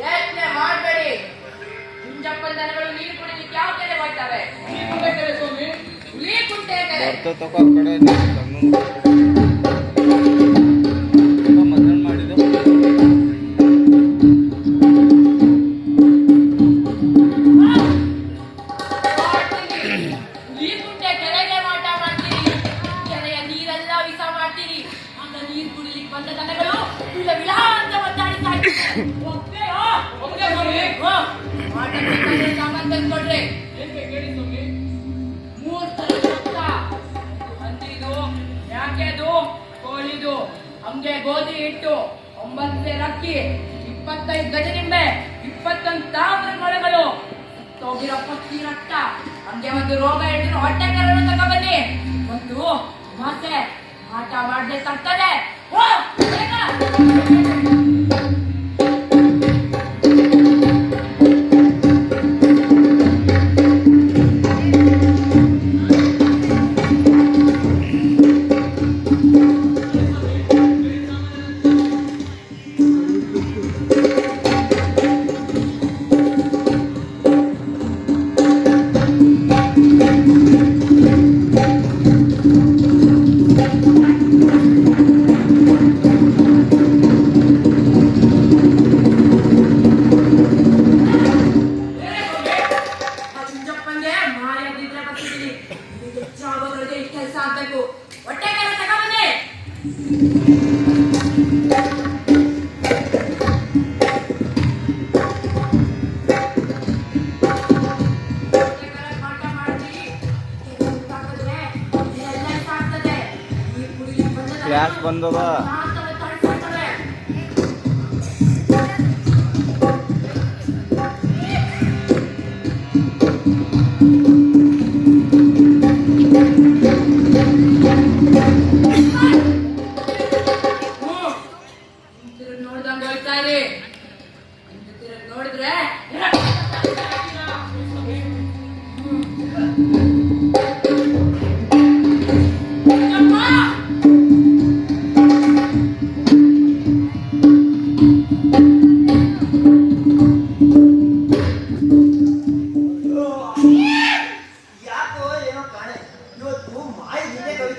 ಯೋಚನೆ ಮಾಡಬೇಡಿ ಹುಂಜಪ್ಪನ ದನಗಳು ನೀರು ಕುಡಿಲಿಕ್ಕೆ ಯಾವ ಕಡೆ ಬರ್ತವೆ ನೀರ್ ಕುಡ್ಬೇಕಲ್ಲ ಸ್ವಾಮಿ ಹುಲಿ ಕುಂಟೆ ಸಾಮಾನ್ ತಂದ್ಕೊಡ್ರಿ. ಹಂದಿದು ಕೋಳಿದು. ಹಂಗೆ ಗೋಧಿ ಹಿಟ್ಟು, ಒಂಬತ್ತು ರಕ್ಕಿ ಇಪ್ಪತ್ತೈದು ಗಜನಿಂಬೆ ಇಪ್ಪತ್ತೊಂದು ತಾಮ್ರ ಮೊಳೆಗಳು. ಹೋಗಿರೋ ಪಕ್ಕಿ ರಕ್ತ ಹಂಗೆ ಒಂದು ರೋಗ ಹಿಡಿದ್ರು ಹೊಟ್ಟೆ ಕರಳು ತಗೊಬನ್ನಿ. ಮತ್ತು ಮತ್ತೆ ಆಟ ಮಾಡದೆ ಓ বন্ধবা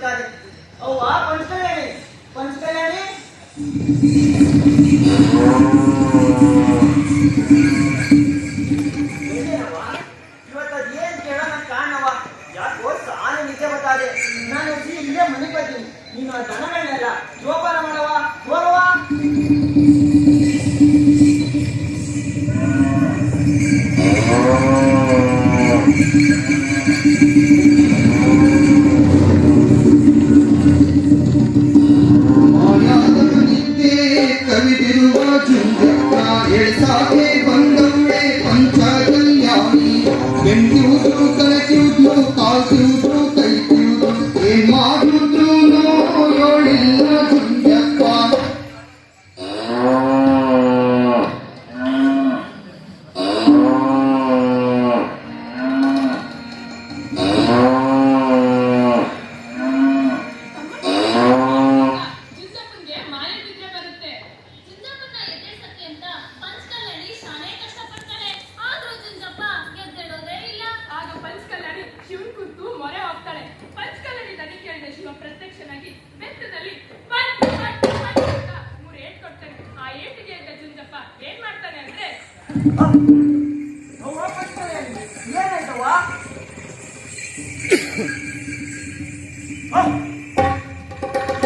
काढ ओ वा पंचकल्याणे. पंचकल्याणे.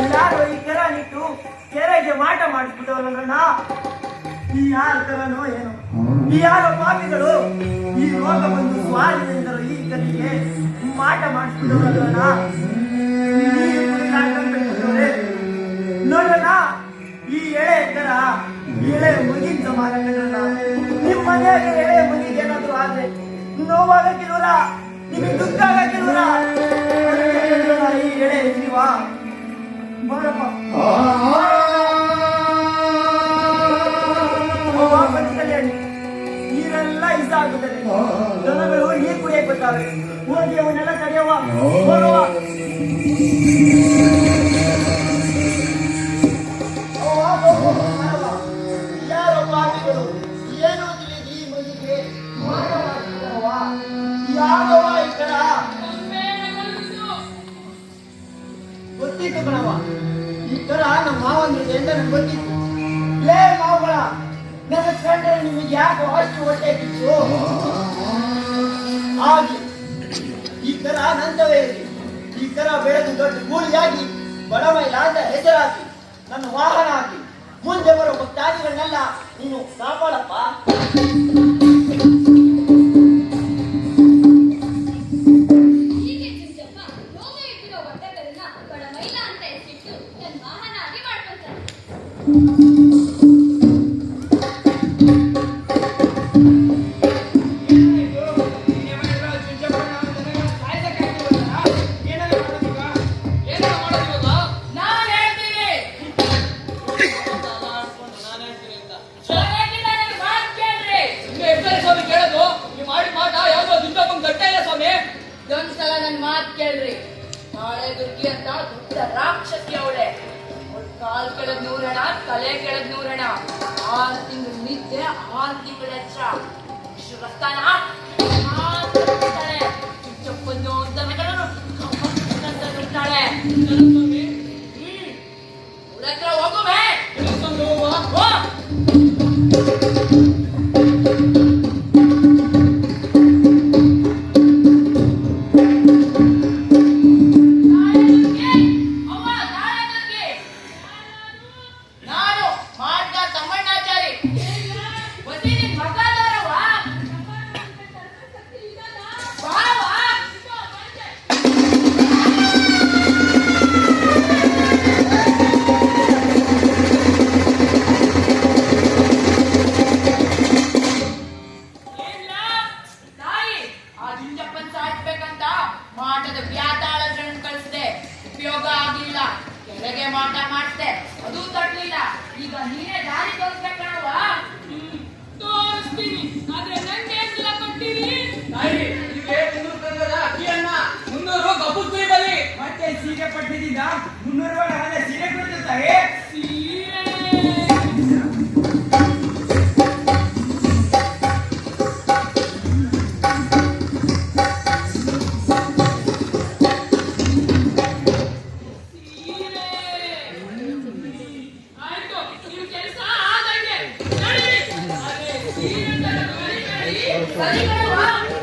ಯಾರು ಈ ಕೆರ ನಿಟ್ಟು ಕೆರೆಗೆ ಮಾಟ ಮಾಡಿಸ್ಬಿಟ್ಟವರಣ್ಣ ಈ ಯಾರ ಕರನೋ ಏನು? ಈ ಯಾರೋ ಪಾಪಿಗಳು ಈ ರೋಗ ಬಂದು ಸ್ವಾಧೀನದಿಂದಲೂ ಈ ಕಲಿಗೆ ಮಾಟ ಮಾಡಿಸ್ಬಿಟ್ಟವಲ್ಲ ನೋಡೋಣ ಈ ಎಳೆ ಕರ ಎಳೆ ಮುಗಿಂತ ಸಮಾನ ನಿಮ್ಮ ನಿಮ್ ಮನೆಯಾಗ ಎಳೆ ಮುಗಿಗೆ ಏನಾದ್ರು ಆದ್ರೆ ನೋವಾಗಕ್ಕಿಲ್ವಲ್ಲ ನಿಮಗೆ ದುಃಖ ಈ वा बरं ಬದುಕಲೇನು ನೀರೆಲ್ಲ ಇದಾಗುತ್ತದೆ ಜನಗಳು ಹೋಗಿ ಕುಡಿಯಕ್ಕೆ ಬರ್ತಾರೆ ಹೋಗಿ ಅವನ್ನೆಲ್ಲ ತಡೆಯುವ ಬರುವ ಏನೋ ತಿಳಿದಿ ಮನೆಗೆ ಯಾರೋ ಕಣವ ಈ ತರ ನಮ್ಮ ಮಾವಂದ್ರಿಗೆ ಅಂತ ಗೊತ್ತಿತ್ತು? ಲೇ ಮಾವುಗಳ, ನನ್ನ ಕಂಡ್ರೆ ನಿಮಗೆ ಯಾಕೆ ಅಷ್ಟು ಹೊಟ್ಟೆ ಕಿಚ್ಚು ಆಗಿ ಈ ತರ ನಂತವೇ ಈ ತರ ಬೆಳೆದು ದೊಡ್ಡ ಗೂಳಿಯಾಗಿ ಬಡಮೈಲ ಅಂತ ಹೆಸರಾಗಿ, ನನ್ನ ವಾಹನ ಆಗಿ ಮುಂದೆ ಬರೋ ಭಕ್ತಾದಿಗಳನ್ನೆಲ್ಲ ನೀನು ಕಾಪಾಡಪ್ಪ. ಕೇಳ್ರಿ. ನಾಳೆ ದುರ್ಗಿ ಅಂತ ದುಡ್ಡ ರಾಕ್ಷಸಿ ಅವಳೆ. ಕಾಲ್ ಕೆಳಗ್ ನೂರಣ, ತಲೆ ಕೆಳಗ್ ನೂರಣ. ಆರು ತಿಂಗಳು ನಿದ್ದೆ ಆರು ತಿಂಗಳ ಇಷ್ಟು ರಕ್ತನ? ಚಪ್ಪನ್ನು ಅಂತ ನುಗ್ತಾಳೆ ಉಪಯೋಗ ಆಗ್ಲಿಲ್ಲ ಕೆಳಗೆ ಮಾಟ ಮಾಡ್ತೆ ಅದು ತಡ್ಲಿಲ್ಲ. ಈಗ ನೀನೇ ದಾರಿ ತೋರಿಸ್ಬೇಕಣವ್ವ ತೋರಿಸ್ತೀನಿ. ಆದ್ರೆ ನಂಗೆ ಕೊಟ್ಟಿರಿ ತಾಯಿ ನಿಮಗೆ ಮುನ್ನೂರು ಅಕ್ಕಿಯನ್ನ ಮುನ್ನೂರು ಕುರಿ ಬಲಿ. ಮತ್ತೆ ಸೀರೆ ಪಟ್ಟಿದ್ದ ಮುನ್ನೂರು ರೂಪಾಯಿ 我一个人玩。